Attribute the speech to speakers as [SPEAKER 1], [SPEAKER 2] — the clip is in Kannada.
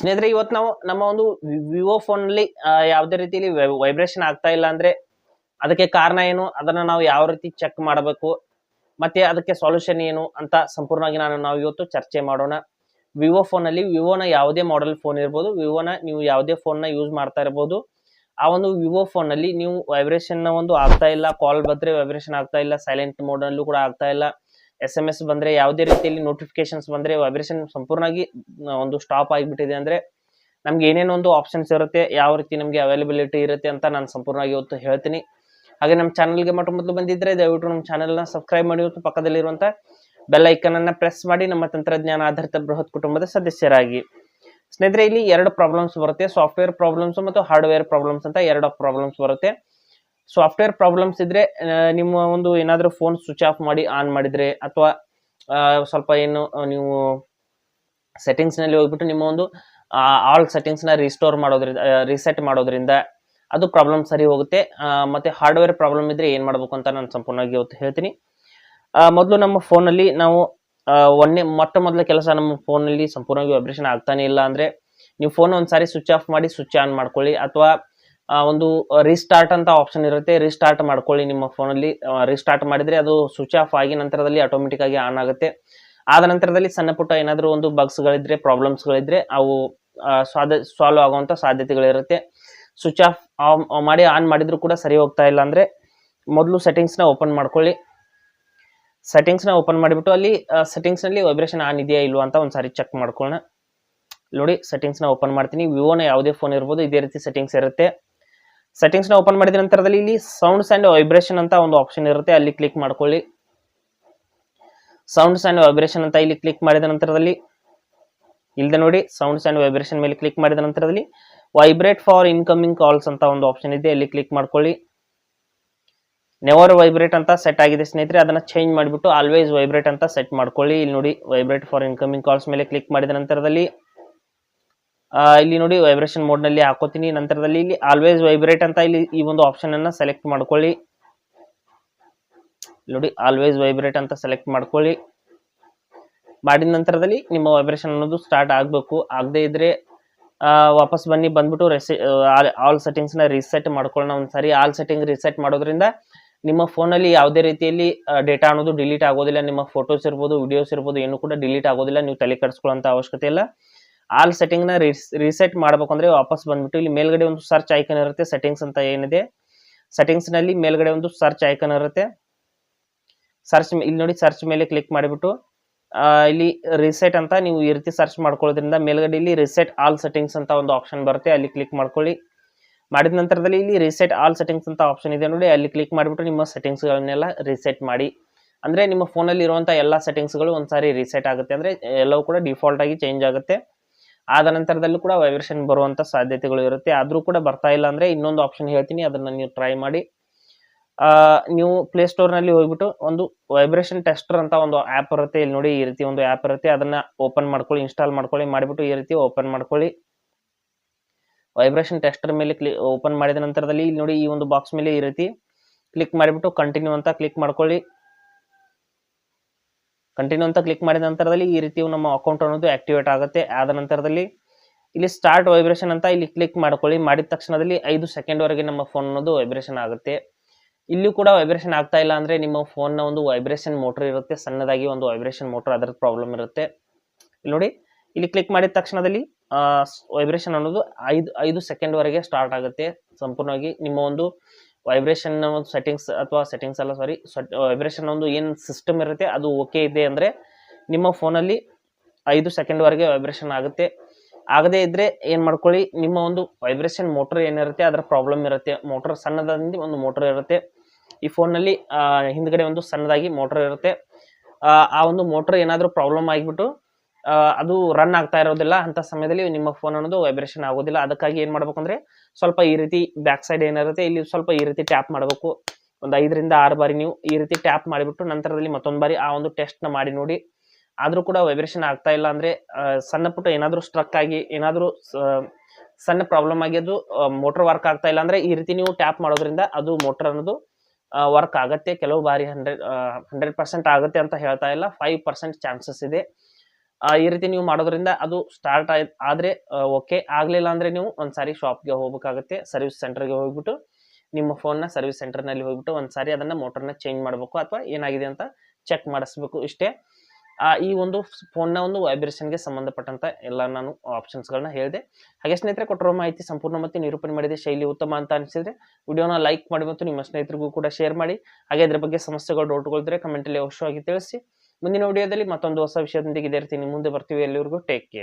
[SPEAKER 1] ಸ್ನೇಹಿತರೆ, ಇವತ್ತು ನಾವು ನಮ್ಮ ಒಂದು ವಿವೋ ಫೋನ್ ಅಲ್ಲಿ ಯಾವುದೇ ರೀತಿಯಲ್ಲಿ ವೈಬ್ರೇಷನ್ ಆಗ್ತಾ ಇಲ್ಲ ಅಂದ್ರೆ ಅದಕ್ಕೆ ಕಾರಣ ಏನು? ಅದನ್ನ ನಾವು ಯಾವ ರೀತಿ ಚೆಕ್ ಮಾಡಬೇಕು? ಮತ್ತೆ ಅದಕ್ಕೆ ಸೊಲ್ಯೂಷನ್ ಏನು? ಅಂತ ಸಂಪೂರ್ಣವಾಗಿ ನಾನು, ನಾವು ಇವತ್ತು ಚರ್ಚೆ ಮಾಡೋಣ. ವಿವೋ ಫೋನ್ ಅಲ್ಲಿ ವಿವೋನ ಯಾವುದೇ ಮಾಡೆಲ್ ಫೋನ್ ಇರ್ಬೋದು, ವಿವೋನ ನೀವು ಯಾವುದೇ ಫೋನ್ನ ಯೂಸ್ ಮಾಡ್ತಾ ಇರ್ಬೋದು. ಆ ಒಂದು ವಿವೋ ಫೋನ್ ಅಲ್ಲಿ ನೀವು ವೈಬ್ರೇಷನ್ ಒಂದು ಆಗ್ತಾ ಇಲ್ಲ ಕಾಲ್ ಬಂದ್ರೆ ವೈಬ್ರೇಷನ್ ಆಗ್ತಾ ಇಲ್ಲ ಸೈಲೆಂಟ್ ಮೋಡ್ ಅಲ್ಲೂ ಕೂಡ ಆಗ್ತಾ ಇಲ್ಲ. ಎಸ್ ಎಂ ಎಸ್ ಬಂದ್ರೆ ಯಾವುದೇ ರೀತಿಯಲ್ಲಿ ನೋಟಿಫಿಕೇಶನ್ಸ್ ಬಂದ್ರೆ ವೈಬ್ರೇಷನ್ ಸಂಪೂರ್ಣವಾಗಿ ಒಂದು ಸ್ಟಾಪ್ ಆಗಿಬಿಟ್ಟಿದೆ ಅಂದ್ರೆ ನಮ್ಗೆ ಏನೇನು ಒಂದು ಆಪ್ಷನ್ಸ್ ಇರುತ್ತೆ, ಯಾವ ರೀತಿ ನಮಗೆ ಅವೈಲಬಿಲಿಟಿ ಇರುತ್ತೆ ಅಂತ ನಾನು ಸಂಪೂರ್ಣವಾಗಿ ಇವತ್ತು ಹೇಳ್ತೀನಿ. ಹಾಗೆ ನಮ್ಮ ಚಾನಲ್ಗೆ ಮೊಟ್ಟ ಮೊದಲು ಬಂದಿದ್ರೆ ದಯವಿಟ್ಟು ನಮ್ಮ ಚಾನಲ್ನ ಸಬ್ಸ್ಕ್ರೈಬ್ ಮಾಡಿ ಮತ್ತು ಪಕ್ಕದಲ್ಲಿರುವಂಥ ಬೆಲ್ ಐಕನ್ ಅನ್ನ ಪ್ರೆಸ್ ಮಾಡಿ, ನಮ್ಮ ತಂತ್ರಜ್ಞಾನ ಆಧಾರಿತ ಬೃಹತ್ ಕುಟುಂಬದ ಸದಸ್ಯರಾಗಿ. ಸ್ನೇಹಿತರೆ, ಇಲ್ಲಿ ಎರಡು ಪ್ರಾಬ್ಲಮ್ಸ್ ಬರುತ್ತೆ ಸಾಫ್ಟ್ವೇರ್ ಪ್ರಾಬ್ಲಮ್ಸ್ ಮತ್ತು ಹಾರ್ಡ್ವೇರ್ ಪ್ರಾಬ್ಲಮ್ಸ್ ಅಂತ ಎರಡು ಪ್ರಾಬ್ಲಮ್ಸ್ ಬರುತ್ತೆ. ಸಾಫ್ಟ್ವೇರ್ ಪ್ರಾಬ್ಲಮ್ಸ್ ಇದ್ರೆ ನಿಮ್ಮ ಒಂದು ಏನಾದರೂ ಫೋನ್ ಸ್ವಿಚ್ ಆಫ್ ಮಾಡಿ ಆನ್ ಮಾಡಿದ್ರೆ, ಅಥವಾ ಸ್ವಲ್ಪ ಏನು ನೀವು ಸೆಟ್ಟಿಂಗ್ಸ್ನಲ್ಲಿ ಹೋಗ್ಬಿಟ್ಟು ನಿಮ್ಮ ಒಂದು ಆಲ್ ಸೆಟ್ಟಿಂಗ್ಸ್ನ ರಿಸ್ಟೋರ್ ಮಾಡೋದ್ರಿಂದ ರಿಸೆಟ್ ಮಾಡೋದ್ರಿಂದ ಅದು ಪ್ರಾಬ್ಲಮ್ ಸರಿ ಹೋಗುತ್ತೆ. ಮತ್ತು ಹಾರ್ಡ್ವೇರ್ ಪ್ರಾಬ್ಲಮ್ ಇದ್ರೆ ಏನು ಮಾಡಬೇಕು ಅಂತ ನಾನು ಸಂಪೂರ್ಣವಾಗಿ ಇವತ್ತು ಹೇಳ್ತೀನಿ. ಮೊದಲು ನಮ್ಮ ಫೋನಲ್ಲಿ ನಾವು ಒಂದೇ, ಮೊಟ್ಟ ಮೊದಲ ಕೆಲಸ ನಮ್ಮ ಫೋನಲ್ಲಿ ಸಂಪೂರ್ಣವಾಗಿ ವೈಬ್ರೇಷನ್ ಆಗ್ತಾನೆ ಇಲ್ಲ ಅಂದರೆ, ನೀವು ಫೋನ್ ಒಂದು ಸಾರಿ ಸ್ವಿಚ್ ಆಫ್ ಮಾಡಿ, ಸ್ವಿಚ್ ಆನ್ ಮಾಡ್ಕೊಳ್ಳಿ, ಅಥವಾ ಒಂದು ರಿಸ್ಟಾರ್ಟ್ ಅಂತ ಆಪ್ಷನ್ ಇರುತ್ತೆ. ರಿಸ್ಟಾರ್ಟ್ ಮಾಡ್ಕೊಳ್ಳಿ ನಿಮ್ಮ ಫೋನಲ್ಲಿ ರಿಸ್ಟಾರ್ಟ್ ಮಾಡಿದ್ರೆ ಅದು ಸ್ವಿಚ್ ಆಫ್ ಆಗಿ ನಂತರದಲ್ಲಿ ಆಟೋಮೆಟಿಕ್ ಆಗಿ ಆನ್ ಆಗುತ್ತೆ. ಆದ ನಂತರದಲ್ಲಿ ಸಣ್ಣ ಪುಟ್ಟ ಏನಾದರೂ ಒಂದು ಬಗ್ಸ್ಗಳಿದ್ರೆ ಪ್ರಾಬ್ಲಮ್ಸ್ಗಳಿದ್ರೆ ಅವು ಸಾಧ ಸಾಲ್ವ್ ಆಗುವಂಥ ಸಾಧ್ಯತೆಗಳಿರುತ್ತೆ. ಸ್ವಿಚ್ ಆಫ್ ಮಾಡಿ ಆನ್ ಮಾಡಿದರೂ ಕೂಡ ಸರಿ ಹೋಗ್ತಾ ಇಲ್ಲ ಅಂದರೆ ಮೊದಲು ಸೆಟ್ಟಿಂಗ್ಸ್ನ ಓಪನ್ ಮಾಡ್ಕೊಳ್ಳಿ. ಸೆಟ್ಟಿಂಗ್ಸ್ನ ಓಪನ್ ಮಾಡಿಬಿಟ್ಟು ಅಲ್ಲಿ ಸೆಟ್ಟಿಂಗ್ಸ್ನಲ್ಲಿ ವೈಬ್ರೇಷನ್ ಆನ್ ಇದೆಯಾ ಇಲ್ವಾ ಅಂತ ಒಂದು ಸಾರಿ ಚೆಕ್ ಮಾಡ್ಕೊಳ್ಳೋಣ. ನೋಡಿ ಸೆಟ್ಟಿಂಗ್ಸ್ನ ಓಪನ್ ಮಾಡ್ತೀನಿ. ವಿವೋನ ಯಾವುದೇ ಫೋನ್ ಇರ್ಬೋದು, ಇದೇ ರೀತಿ ಸೆಟ್ಟಿಂಗ್ಸ್ ಇರುತ್ತೆ. ಸೆಟ್ಟಿಂಗ್ಸ್ನ ಓಪನ್ ಮಾಡಿದ ನಂತರದಲ್ಲಿ ಇಲ್ಲಿ ಸೌಂಡ್ಸ್ ಆ್ಯಂಡ್ ವೈಬ್ರೇಷನ್ ಅಂತ ಒಂದು ಆಪ್ಷನ್ ಇರುತ್ತೆ. ಅಲ್ಲಿ ಕ್ಲಿಕ್ ಮಾಡ್ಕೊಳ್ಳಿ. ಸೌಂಡ್ಸ್ ಆ್ಯಂಡ್ ವೈಬ್ರೇಷನ್ ಅಂತ ಇಲ್ಲಿ ಕ್ಲಿಕ್ ಮಾಡಿದ ನಂತರದಲ್ಲಿ ಇಲ್ಲದೆ ನೋಡಿ ಸೌಂಡ್ಸ್ ಆ್ಯಂಡ್ ವೈಬ್ರೇಷನ್ ಮೇಲೆ ಕ್ಲಿಕ್ ಮಾಡಿದ ನಂತರದಲ್ಲಿ ವೈಬ್ರೇಟ್ ಫಾರ್ ಇನ್ಕಮಿಂಗ್ ಕಾಲ್ಸ್ ಅಂತ ಒಂದು ಆಪ್ಷನ್ ಇದೆ. ಅಲ್ಲಿ ಕ್ಲಿಕ್ ಮಾಡ್ಕೊಳ್ಳಿ. ನೆವರ್ ವೈಬ್ರೇಟ್ ಅಂತ ಸೆಟ್ ಆಗಿದೆ ಸ್ನೇಹಿತರೆ. ಅದನ್ನ ಚೇಂಜ್ ಮಾಡಿಬಿಟ್ಟು ಆಲ್ವೇಸ್ ವೈಬ್ರೇಟ್ ಅಂತ ಸೆಟ್ ಮಾಡ್ಕೊಳ್ಳಿ. ಇಲ್ಲಿ ನೋಡಿ ವೈಬ್ರೇಟ್ ಫಾರ್ ಇನ್ಕಮಿಂಗ್ ಕಾಲ್ಸ್ ಮೇಲೆ ಕ್ಲಿಕ್ ಮಾಡಿದ ನಂತರದಲ್ಲಿ ಇಲ್ಲಿ ನೋಡಿ ವೈಬ್ರೇಷನ್ ಮೋಡ್ನಲ್ಲಿ ಹಾಕೋತೀನಿ. ನಂತರದಲ್ಲಿ ಇಲ್ಲಿ ಆಲ್ವೇಸ್ ವೈಬ್ರೇಟ್ ಅಂತ ಇಲ್ಲಿ ಈ ಒಂದು ಆಪ್ಷನ್ ಅನ್ನ ಸೆಲೆಕ್ಟ್ ಮಾಡ್ಕೊಳ್ಳಿ. ನೋಡಿ ಆಲ್ವೇಸ್ ವೈಬ್ರೇಟ್ ಅಂತ ಸೆಲೆಕ್ಟ್ ಮಾಡ್ಕೊಳ್ಳಿ. ಮಾಡಿದ ನಂತರದಲ್ಲಿ ನಿಮ್ಮ ವೈಬ್ರೇಷನ್ ಅನ್ನೋದು ಸ್ಟಾರ್ಟ್ ಆಗಬೇಕು. ಆಗದೆ ಇದ್ರೆ ವಾಪಸ್ ಬನ್ನಿ. ಬಂದ್ಬಿಟ್ಟು ರೆಸೆ ಆಲ್ ಸೆಟ್ಟಿಂಗ್ಸ್ನ ರಿಸೆಟ್ ಮಾಡ್ಕೊಳ್ಳೋಣ ಒಂದ್ಸರಿ. ಆಲ್ ಸೆಟ್ಟಿಂಗ್ ರೀಸೆಟ್ ಮಾಡೋದ್ರಿಂದ ನಿಮ್ಮ ಫೋನಲ್ಲಿ ಯಾವುದೇ ರೀತಿಯಲ್ಲಿ ಡೇಟಾ ಅನ್ನೋದು ಡಿಲೀಟ್ ಆಗೋದಿಲ್ಲ. ನಿಮ್ಮ ಫೋಟೋಸ್ ಇರ್ಬೋದು ವಿಡಿಯೋಸ್ ಇರ್ಬೋದು, ಏನು ಕೂಡ ಡಿಲೀಟ್ ಆಗೋದಿಲ್ಲ. ನೀವು ತಲೆ ಕೆಡಿಸ್ಕೊಳ್ಳೋಂಥ ಅವಶ್ಯಕತೆ ಇಲ್ಲ. ಆಲ್ ಸೆಟ್ಟಿಂಗ್ನ ರಿಸೆಟ್ ಮಾಡಬೇಕು ಅಂದ್ರೆ ವಾಪಸ್ ಬಂದ್ಬಿಟ್ಟು ಇಲ್ಲಿ ಮೇಲ್ಗಡೆ ಒಂದು ಸರ್ಚ್ ಐಕನ್ ಇರುತ್ತೆ ಸೆಟ್ಟಿಂಗ್ಸ್ ಅಂತ ಏನಿದೆ. ಸೆಟ್ಟಿಂಗ್ಸ್ನಲ್ಲಿ ಮೇಲ್ಗಡೆ ಒಂದು ಸರ್ಚ್ ಐಕನ್ ಇರುತ್ತೆ. ಸರ್ಚ್ ಇಲ್ಲಿ ನೋಡಿ ಸರ್ಚ್ ಮೇಲೆ ಕ್ಲಿಕ್ ಮಾಡಿಬಿಟ್ಟು ಇಲ್ಲಿ ರಿಸೆಟ್ ಅಂತ ನೀವು ಈ ರೀತಿ ಸರ್ಚ್ ಮಾಡ್ಕೊಳ್ಳೋದ್ರಿಂದ ಮೇಲ್ಗಡೆ ಇಲ್ಲಿ ರಿಸೆಟ್ ಆಲ್ ಸೆಟ್ಟಿಂಗ್ಸ್ ಅಂತ ಒಂದು ಆಪ್ಷನ್ ಬರುತ್ತೆ, ಅಲ್ಲಿ ಕ್ಲಿಕ್ ಮಾಡ್ಕೊಳ್ಳಿ. ಮಾಡಿದ ನಂತರದಲ್ಲಿ ಇಲ್ಲಿ ರಿಸೆಟ್ ಆಲ್ ಸೆಟ್ಟಿಂಗ್ಸ್ ಅಂತ ಆಪ್ಷನ್ ಇದೆ ನೋಡಿ, ಅಲ್ಲಿ ಕ್ಲಿಕ್ ಮಾಡಿಬಿಟ್ಟು ನಿಮ್ಮ ಸೆಟ್ಟಿಂಗ್ಸ್ಗಳನ್ನೆಲ್ಲ ರಿಸೆಟ್ ಮಾಡಿ. ಅಂದ್ರೆ ನಿಮ್ಮ ಫೋನಲ್ಲಿ ಇರುವಂಥ ಎಲ್ಲ ಸೆಟ್ಟಿಂಗ್ಸ್ಗಳು ಒಂದ್ಸಾರಿ ರಿಸೆಟ್ ಆಗುತ್ತೆ. ಅಂದ್ರೆ ಎಲ್ಲವೂ ಕೂಡ ಡಿಫಾಲ್ಟ್ ಆಗಿ ಚೇಂಜ್ ಆಗುತ್ತೆ. ಆದ ನಂತರದಲ್ಲೂ ಕೂಡ ವೈಬ್ರೇಷನ್ ಬರುವಂತ ಸಾಧ್ಯತೆಗಳು ಇರುತ್ತೆ. ಆದ್ರೂ ಕೂಡ ಬರ್ತಾ ಇಲ್ಲ ಅಂದ್ರೆ ಇನ್ನೊಂದು ಆಪ್ಷನ್ ಹೇಳ್ತೀನಿ. ಅದನ್ನ ನೀವು ಟ್ರೈ ಮಾಡಿ. ಆ, ನೀವು ಪ್ಲೇ ಸ್ಟೋರ್ನಲ್ಲಿ ಹೋಗ್ಬಿಟ್ಟು ಒಂದು ವೈಬ್ರೇಷನ್ ಟೆಸ್ಟರ್ ಅಂತ ಒಂದು ಆಪ್ ಇರುತ್ತೆ ಇಲ್ಲಿ ನೋಡಿ ಈ ರೀತಿ ಒಂದು ಆಪ್ ಇರುತ್ತೆ. ಅದನ್ನ ಓಪನ್ ಮಾಡ್ಕೊಳ್ಳಿ ಇನ್ಸ್ಟಾಲ್ ಮಾಡ್ಕೊಳ್ಳಿ. ಮಾಡಿಬಿಟ್ಟು ಈ ರೀತಿ ಓಪನ್ ಮಾಡ್ಕೊಳ್ಳಿ. ವೈಬ್ರೇಷನ್ ಟೆಸ್ಟರ್ ಮೇಲೆ ಕ್ಲಿಕ್ ಓಪನ್ ಮಾಡಿದ ನಂತರದಲ್ಲಿ ಇಲ್ಲಿ ನೋಡಿ ಈ ಒಂದು ಬಾಕ್ಸ್ ಮೇಲೆ ಈ ರೀತಿ ಕ್ಲಿಕ್ ಮಾಡಿಬಿಟ್ಟು ಕಂಟಿನ್ಯೂ ಅಂತ ಕ್ಲಿಕ್ ಮಾಡ್ಕೊಳ್ಳಿ. ಕಂಟಿನ್ಯೂ ಅಂತ ಕ್ಲಿಕ್ ಮಾಡಿದ ನಂತರದಲ್ಲಿ ಈ ರೀತಿ ನಮ್ಮ ಅಕೌಂಟ್ ಅನ್ನೋದು ಆಕ್ಟಿವೇಟ್ ಆಗುತ್ತೆ. ಆದ ನಂತರದಲ್ಲಿ ಇಲ್ಲಿ ಸ್ಟಾರ್ಟ್ ವೈಬ್ರೇಷನ್ ಅಂತ ಇಲ್ಲಿ ಕ್ಲಿಕ್ ಮಾಡ್ಕೊಳ್ಳಿ. ಮಾಡಿದ ತಕ್ಷಣದಲ್ಲಿ ಐದು ಸೆಕೆಂಡ್ ವರೆಗೆ ನಮ್ಮ ಫೋನ್ ಅನ್ನೋದು ವೈಬ್ರೇಷನ್ ಆಗುತ್ತೆ. ಇಲ್ಲೂ ಕೂಡ ವೈಬ್ರೇಷನ್ ಆಗ್ತಾ ಇಲ್ಲ ಅಂದ್ರೆ ನಿಮ್ಮ ಫೋನ್ನ ಒಂದು ವೈಬ್ರೇಷನ್ ಮೋಟರ್ ಇರುತ್ತೆ. ಸಣ್ಣದಾಗಿ ಒಂದು ವೈಬ್ರೇಷನ್ ಮೋಟರ್ ಅದರ ಪ್ರಾಬ್ಲಮ್ ಇರುತ್ತೆ. ನೋಡಿ, ಇಲ್ಲಿ ಕ್ಲಿಕ್ ಮಾಡಿದ ತಕ್ಷಣದಲ್ಲಿ ವೈಬ್ರೇಷನ್ ಅನ್ನೋದು ಐದು ಐದು ಸೆಕೆಂಡ್ ವರೆಗೆ ಸ್ಟಾರ್ಟ್ ಆಗುತ್ತೆ. ಸಂಪೂರ್ಣವಾಗಿ ನಿಮ್ಮ ಒಂದು ವೈಬ್ರೇಷನ್ ಒಂದು ಸೆಟ್ಟಿಂಗ್ಸ್ ಅಥವಾ ಸೆಟ್ಟಿಂಗ್ಸ್ ಅಲ್ಲ ಸಾರಿ ವೈಬ್ರೇಷನ್ ಒಂದು ಏನು ಸಿಸ್ಟಮ್ ಇರುತ್ತೆ ಅದು ಓಕೆ ಇದೆ ಅಂದರೆ ನಿಮ್ಮ ಫೋನಲ್ಲಿ ಐದು ಸೆಕೆಂಡ್ವರೆಗೆ ವೈಬ್ರೇಷನ್ ಆಗುತ್ತೆ. ಆಗದೇ ಇದ್ದರೆ ಏನು ಮಾಡ್ಕೊಳ್ಳಿ ನಿಮ್ಮ ಒಂದು ವೈಬ್ರೇಷನ್ ಮೋಟರ್ ಏನಿರುತ್ತೆ ಅದರ ಪ್ರಾಬ್ಲಮ್ ಇರುತ್ತೆ. ಮೋಟರ್ ಸಣ್ಣದಾಗಿ ಒಂದು ಮೋಟರ್ ಇರುತ್ತೆ. ಈ ಫೋನ್ನಲ್ಲಿ ಹಿಂದ್ಗಡೆ ಒಂದು ಸಣ್ಣದಾಗಿ ಮೋಟರ್ ಇರುತ್ತೆ. ಆ, ಒಂದು ಮೋಟರ್ ಏನಾದರೂ ಪ್ರಾಬ್ಲಮ್ ಆಗಿಬಿಟ್ಟು ಅದು ರನ್ ಆಗ್ತಾ ಇರೋದಿಲ್ಲ ಅಂತ ಸಮಯದಲ್ಲಿ ನಿಮ್ಮ ಫೋನ್ ಅನ್ನೋದು ವೈಬ್ರೇಷನ್ ಆಗೋದಿಲ್ಲ. ಅದಕ್ಕಾಗಿ ಏನ್ ಮಾಡ್ಬೇಕಂದ್ರೆ ಸ್ವಲ್ಪ ಈ ರೀತಿ ಬ್ಯಾಕ್ ಸೈಡ್ ಏನಿರುತ್ತೆ, ಇಲ್ಲಿ ಸ್ವಲ್ಪ ಈ ರೀತಿ ಟ್ಯಾಪ್ ಮಾಡಬೇಕು. ಒಂದು ಐದರಿಂದ ಆರು ಬಾರಿ ನೀವು ಈ ರೀತಿ ಟ್ಯಾಪ್ ಮಾಡಿಬಿಟ್ಟು ನಂತರದಲ್ಲಿ ಮತ್ತೊಂದು ಬಾರಿ ಆ ಒಂದು ಟೆಸ್ಟ್ನ ಮಾಡಿ ನೋಡಿ. ಆದ್ರೂ ಕೂಡ ವೈಬ್ರೇಷನ್ ಆಗ್ತಾ ಇಲ್ಲ ಅಂದ್ರೆ ಸಣ್ಣ ಪುಟ್ಟ ಏನಾದ್ರು ಸ್ಟ್ರಕ್ ಆಗಿ, ಏನಾದ್ರೂ ಸಣ್ಣ ಪ್ರಾಬ್ಲಮ್ ಆಗಿ ಅದು ಮೋಟರ್ ವರ್ಕ್ ಆಗ್ತಾ ಇಲ್ಲ ಅಂದ್ರೆ ಈ ರೀತಿ ನೀವು ಟ್ಯಾಪ್ ಮಾಡೋದ್ರಿಂದ ಅದು ಮೋಟರ್ ಅನ್ನೋದು ವರ್ಕ್ ಆಗತ್ತೆ. ಕೆಲವು ಬಾರಿ ಹಂಡ್ರೆಡ್ ಹಂಡ್ರೆಡ್ ಪರ್ಸೆಂಟ್ ಆಗುತ್ತೆ ಅಂತ ಹೇಳ್ತಾ ಇಲ್ಲ. ಫೈವ್ ಪರ್ಸೆಂಟ್ ಚಾನ್ಸಸ್ ಇದೆ. ಈ ರೀತಿ ನೀವು ಮಾಡೋದ್ರಿಂದ ಅದು ಸ್ಟಾರ್ಟ್ ಆಯ್ ಆದರೆ ಓಕೆ ಆಗಲಿಲ್ಲ ಅಂದರೆ ನೀವು ಒಂದ್ಸಾರಿ ಶಾಪ್ಗೆ ಹೋಗ್ಬೇಕಾಗುತ್ತೆ ಸರ್ವಿಸ್ ಸೆಂಟರ್ಗೆ ಹೋಗ್ಬಿಟ್ಟು ನಿಮ್ಮ ಫೋನ್ನ ಸರ್ವಿಸ್ ಸೆಂಟರ್ನಲ್ಲಿ ಹೋಗ್ಬಿಟ್ಟು ಒಂದ್ಸಾರಿ ಅದನ್ನು ಮೋಟರ್ನ ಚೇಂಜ್ ಮಾಡಬೇಕು ಅಥವಾ ಏನಾಗಿದೆ ಅಂತ ಚೆಕ್ ಮಾಡಿಸ್ಬೇಕು ಇಷ್ಟೇ. ಆ, ಈ ಒಂದು ಫೋನ್ನ ಒಂದು ವೈಬ್ರೇಷನ್ಗೆ ಸಂಬಂಧಪಟ್ಟಂತ ಎಲ್ಲ ನಾನು ಆಪ್ಷನ್ಸ್ಗಳನ್ನ ಹೇಳಿದೆ. ಹಾಗೆ ಸ್ನೇಹಿತರೆ ಕೊಟ್ಟಿರೋ ಮಾಹಿತಿ ಸಂಪೂರ್ಣ ಮತ್ತು ನಿರೂಪಣೆ ಮಾಡಿದೆ ಶೈಲಿ ಉತ್ತಮ ಅಂತ ಅನಿಸಿದ್ರೆ ವಿಡಿಯೋನ ಲೈಕ್ ಮಾಡಿ ಮತ್ತು ನಿಮ್ಮ ಸ್ನೇಹಿತರಿಗೂ ಕೂಡ ಶೇರ್ ಮಾಡಿ. ಹಾಗೆ ಇದ್ರ ಬಗ್ಗೆ ಸಮಸ್ಯೆಗಳು ಡೌಟ್ಗಳಿದ್ರೆ ಕಮೆಂಟಲ್ಲಿ ಅವಶ್ಯವಾಗಿ ತಿಳಿಸಿ. ಮುಂದಿನ ವಿಡಿಯೋದಲ್ಲಿ ಮತ್ತೊಂದು ಹೊಸ ವಿಷಯದೊಂದಿಗೆ ಇದೇ ರೀತಿ ಮುಂದೆ ಬರ್ತೀವಿ. ಎಲ್ಲಿವರೆಗೂ ಟೇಕ್ ಕೇರ್